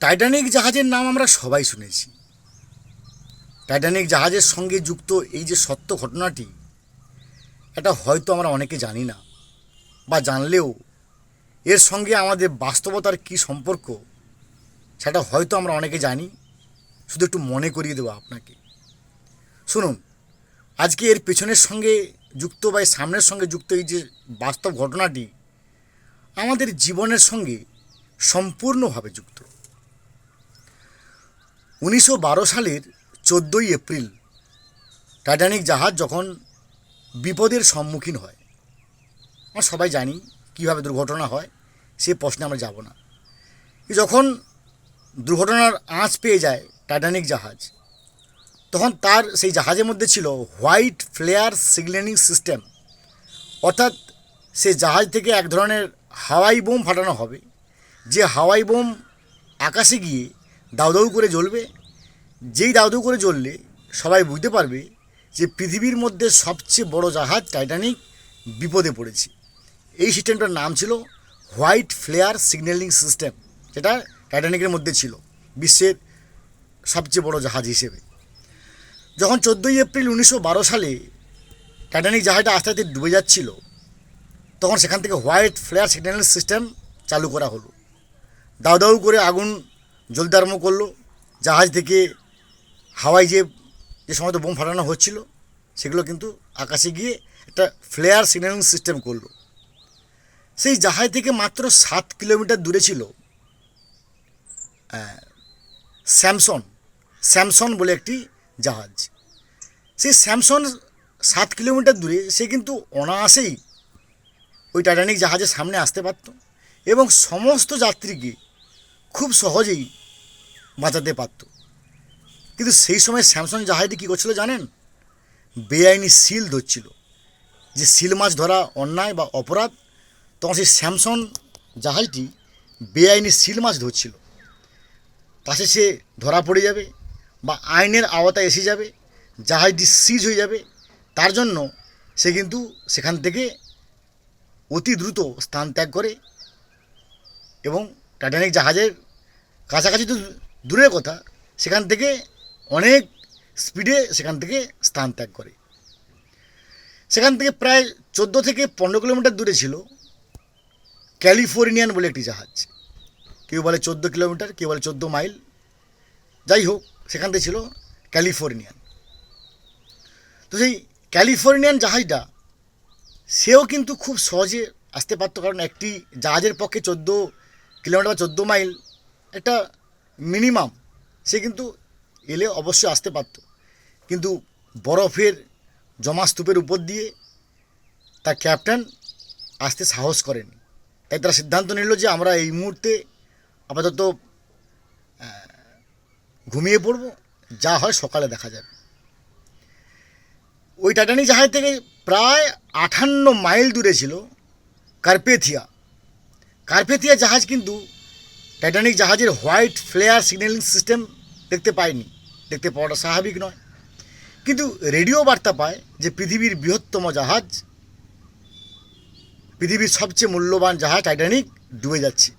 Titanic জাহাজের নাম আমরা সবাই শুনেছি। টাইটানিক জাহাজের সঙ্গে যুক্ত এই যে সত্য ঘটনাটি, এটা হয়তো আমরা অনেকে জানি না, বা জানলেও এর সঙ্গে আমাদের বাস্তবতার কী সম্পর্ক, সেটা হয়তো আমরা অনেকে জানি। শুধু একটু মনে করিয়ে দেবো আপনাকে। শুনুন, আজকে এর পেছনের সঙ্গে যুক্ত বা সামনের সঙ্গে যুক্ত এই যে বাস্তব ঘটনাটি আমাদের জীবনের সঙ্গে সম্পূর্ণভাবে যুক্ত। উনিশশো বারো সালের চোদ্দোই এপ্রিল টাইটানিক জাহাজ যখন বিপদের সম্মুখীন হয়, আমরা সবাই জানি কীভাবে দুর্ঘটনা হয়, সে প্রশ্নে আমরা যাব না। যখন দুর্ঘটনার আঁচ পেয়ে যায় টাইটানিক জাহাজ, তখন তার সেই জাহাজের মধ্যে ছিল হোয়াইট ফ্লেয়ার সিগন্যালিং সিস্টেম। অর্থাৎ সে জাহাজ থেকে এক ধরনের হাওয়াই বোম ফাটানো হবে, যে হাওয়াই বোম আকাশে গিয়ে দাউ দাউ করে জ্বলবে। যেই দাউ দাউ করে জ্বললে সবাই বুঝতে পারবে যে পৃথিবীর মধ্যে সবচেয়ে বড় জাহাজ টাইটানিক বিপদে পড়েছে। এই সিস্টেমটার নাম ছিল হোয়াইট ফ্লেয়ার সিগন্যালিং সিস্টেম, যেটা টাইটানিকের মধ্যে ছিল, বিশ্বের সবচেয়ে বড় জাহাজ হিসেবে। যখন চোদ্দোই এপ্রিল উনিশশো বারো সালে টাইটানিক জাহাজটা আস্তে আস্তে ডুবে যাচ্ছিল, তখন সেখান থেকে হোয়াইট ফ্লেয়ার সিগন্যালিং সিস্টেম চালু করা হলো। দাউ দাউ করে আগুন জ্বলতে আরম্ভ করল। জাহাজ থেকে হাওয়ায় যে যে সময় বোম ফাটানো হচ্ছিল, সেগুলো কিন্তু আকাশে গিয়ে একটা ফ্লেয়ার সিগন্যালিং সিস্টেম করল। সেই জাহাজ থেকে মাত্র সাত কিলোমিটার দূরে ছিল স্যামসন স্যামসন বলে একটি জাহাজ। সেই স্যামসন সাত কিলোমিটার দূরে সে কিন্তু অনায়াসেই ওই টাইটানিক জাহাজের সামনে আসতে পারত এবং সমস্ত যাত্রীকে খুব সহজেই বাঁচাতে পারত। কিন্তু সেই সময় স্যামসং জাহাজটি কী করছিল জানেন? বেআইনি সিল ধরছিল। যে সিল মাছ ধরা অন্যায় বা অপরাধ, তখন সেই স্যামসং জাহাজটি বেআইনি সিল মাছ ধরছিল। পাশে সে ধরা পড়ে যাবে বা আইনের আওতায় এসে যাবে, জাহাজটি সিজ হয়ে যাবে। তার জন্য সে কিন্তু সেখান থেকে অতি দ্রুত স্থান ত্যাগ করে এবং টাইটানিক জাহাজের কাছাকাছি তো দূরের কথা, সেখান থেকে অনেক স্পিডে সেখান থেকে স্থান ত্যাগ করে। সেখান থেকে প্রায় চোদ্দ থেকে পনেরো কিলোমিটার দূরে ছিল ক্যালিফোর্নিয়ান বলে একটি জাহাজ। কেউ বলে চোদ্দ কিলোমিটার, কেউ বলে চোদ্দ মাইল। যাই হোক, সেখান থেকে ছিল ক্যালিফোর্নিয়ান। তো সেই ক্যালিফোর্নিয়ান জাহাজটা, সেও কিন্তু খুব সহজে আসতে পারতো, কারণ একটি জাহাজের পক্ষে চোদ্দ কিলোমিটার বা চোদ্দ মাইল একটা মিনিমাম সে কিন্তু এলে অবশ্যই আসতে পারতো। কিন্তু বরফের জমা স্তূপের উপর দিয়ে তার ক্যাপ্টেন আসতে সাহস করেনি। তাই তারা সিদ্ধান্ত নিল যে আমরা এই মুহূর্তে আপাতত ঘুমিয়ে পড়ব। যা হয় সকালে দেখা যাবে। ওই টাইটানিক জাহাজ থেকে প্রায় আটান্ন মাইল দূরে ছিল কার্পেথিয়া। কার্পেথিয়া জাহাজ কিন্তু টাইটানিক জাহাজের হোয়াইট ফ্লেয়ার সিগন্যালিং সিস্টেম দেখতে পায়নি দেখতে পাওয়াটা স্বাভাবিক নয়। কিন্তু রেডিও বার্তা পায় যে পৃথিবীর বৃহত্তম জাহাজ, পৃথিবীর সবচেয়ে মূল্যবান জাহাজ টাইটানিক ডুবে যাচ্ছে।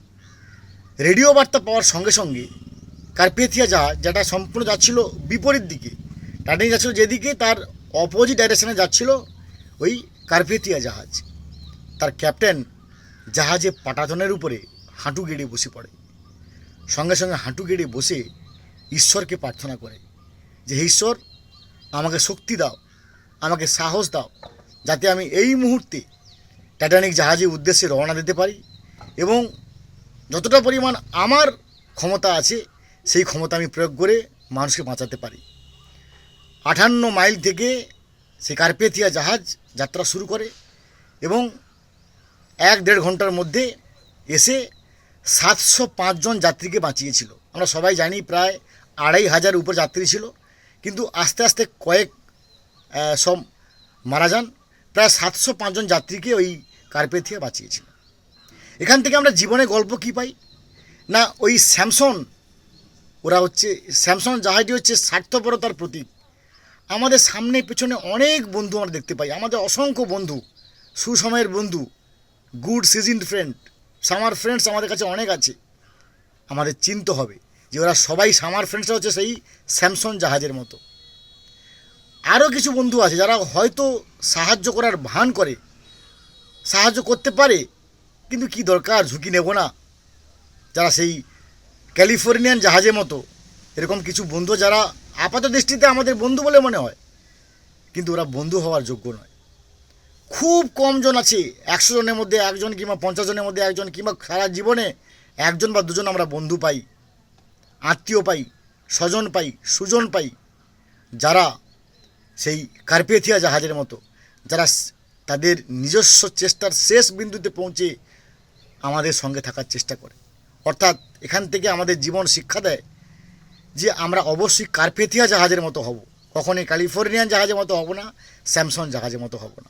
রেডিও বার্তা পাওয়ার সঙ্গে সঙ্গে কার্পেথিয়া জাহাজ, যেটা সম্পূর্ণ যাচ্ছিল বিপরীত দিকে টাইটানিক যাচ্ছিল যেদিকে, তার অপোজিট ডাইরেকশনে যাচ্ছিল ওই কার্পেথিয়া জাহাজ। তার ক্যাপ্টেন জাহাজে পাটাতনের উপরে হাঁটু গেড়ে বসে পড়ে। সঙ্গে সঙ্গে হাঁটু গেড়ে বসে ঈশ্বরকে প্রার্থনা করে যে ঈশ্বর, আমাকে শক্তি দাও, আমাকে সাহস দাও, যাতে আমি এই মুহূর্তে টাইটানিক জাহাজের উদ্দেশ্যে রওনা দিতে পারি এবং যতটা পরিমাণ আমার ক্ষমতা আছে, সেই ক্ষমতা আমি প্রয়োগ করে মানুষকে বাঁচাতে পারি। আটান্ন মাইল থেকে সে কার্পেথিয়া জাহাজ যাত্রা শুরু করে এবং এক দেড় ঘণ্টার মধ্যে এসে সাতশো পাঁচজন যাত্রীকে বাঁচিয়েছিল। আমরা সবাই জানি প্রায় আড়াই হাজার উপর যাত্রী ছিল, কিন্তু আস্তে আস্তে কয়েক সব মারা যান। প্রায় সাতশো পাঁচজন যাত্রীকে ওই কার্পেথিয়া বাঁচিয়েছিল। এখান থেকে আমরা জীবনে গল্প কী পাই? না, ওই স্যামসন, ওরা হচ্ছে স্যামসং জাহাজটি হচ্ছে স্বার্থপরতার প্রতীক। আমাদের সামনে পেছনে অনেক বন্ধু আমরা দেখতে পাই। আমাদের অসংখ্য বন্ধু, সুসময়ের বন্ধু good season friend summer friends আমাদের কাছে অনেক আছে। আমাদের চিনতে হবে যে ওরা সবাই সামার ফ্রেন্ডসরা হচ্ছে সেই স্যামসং জাহাজের মতো। আরও কিছু বন্ধু আছে যারা হয়তো সাহায্য করার ভান করে, সাহায্য করতে পারে, কিন্তু কি দরকার, ঝুঁকি নেব না। যারা সেই ক্যালিফোর্নিয়ান জাহাজের মতো, এরকম কিছু বন্ধু যারা আপাত দৃষ্টিতে আমাদের বন্ধু বলে মনে হয়, কিন্তু ওরা বন্ধু হওয়ার যোগ্য নয়। খুব কম জন আছে। একশো জনের মধ্যে একজন কিংবা পঞ্চাশ জনের মধ্যে একজন কিংবা সারা জীবনে একজন বা দুজন আমরা বন্ধু পাই, আত্মীয় পাই, স্বজন পাই, সুজন পাই, যারা সেই কার্পেথিয়া জাহাজের মতো, যারা তাদের নিজস্ব চেষ্টার শেষ বিন্দুতে পৌঁছে আমাদের সঙ্গে থাকার চেষ্টা করে। অর্থাৎ এখান থেকে আমাদের জীবন শিক্ষা দেয় যে আমরা অবশ্যই কার্পেথিয়া জাহাজের মতো হব। কখনই ক্যালিফোর্নিয়ান জাহাজের মতো হব না স্যামসং জাহাজের মতো হব না।